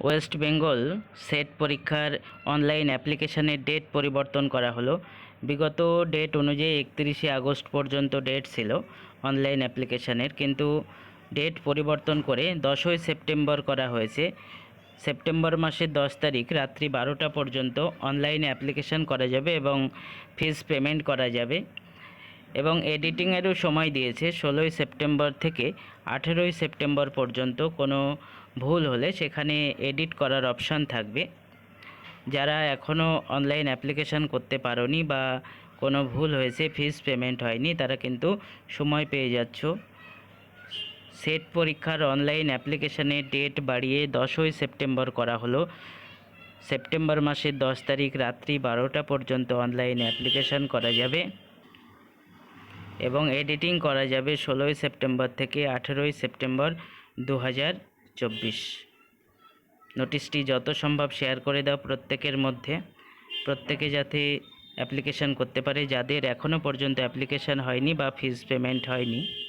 West Bengal SET পরীক্ষার online অ্যাপ্লিকেশনের date পরিবর্তন করা হলো। বিগত ডেট অনুযায়ী একত্রিশে আগস্ট পর্যন্ত ডেট ছিল অনলাইন অ্যাপ্লিকেশনের, কিন্তু ডেট পরিবর্তন করে দশই সেপ্টেম্বর করা হয়েছে। সেপ্টেম্বর মাসের দশ তারিখ রাত্রি বারোটা পর্যন্ত অনলাইনে অ্যাপ্লিকেশন করা যাবে এবং ফিস পেমেন্ট করা যাবে। এবং এডিটিংয়েরও সময় দিয়েছে। ষোলোই সেপ্টেম্বর থেকে আঠেরোই সেপ্টেম্বর পর্যন্ত কোনো ভুল হলে সেখানে এডিট করার অপশান থাকবে। যারা এখনও অনলাইন অ্যাপ্লিকেশান করতে পারোনি বা কোনো ভুল হয়েছে, ফিস পেমেন্ট হয়নি, তারা কিন্তু সময় পেয়ে যাচ্ছ। সেট পরীক্ষার অনলাইন অ্যাপ্লিকেশানের ডেট বাড়িয়ে দশই সেপ্টেম্বর করা হলো। সেপ্টেম্বর মাসের দশ তারিখ রাত্রি বারোটা পর্যন্ত অনলাইন অ্যাপ্লিকেশান করা যাবে। এবং এডিটিং করা যাবে ষোলোই সেপ্টেম্বর থেকে আঠেরোই সেপ্টেম্বর দু হাজার চব্বিশ। নোটিশটি যত সম্ভব শেয়ার করে দাও প্রত্যেকের মধ্যে। প্রত্যেকে যাতে অ্যাপ্লিকেশান করতে পারে। যাদের এখনও পর্যন্ত অ্যাপ্লিকেশান হয়নি বা ফিজ পেমেন্ট হয়নি।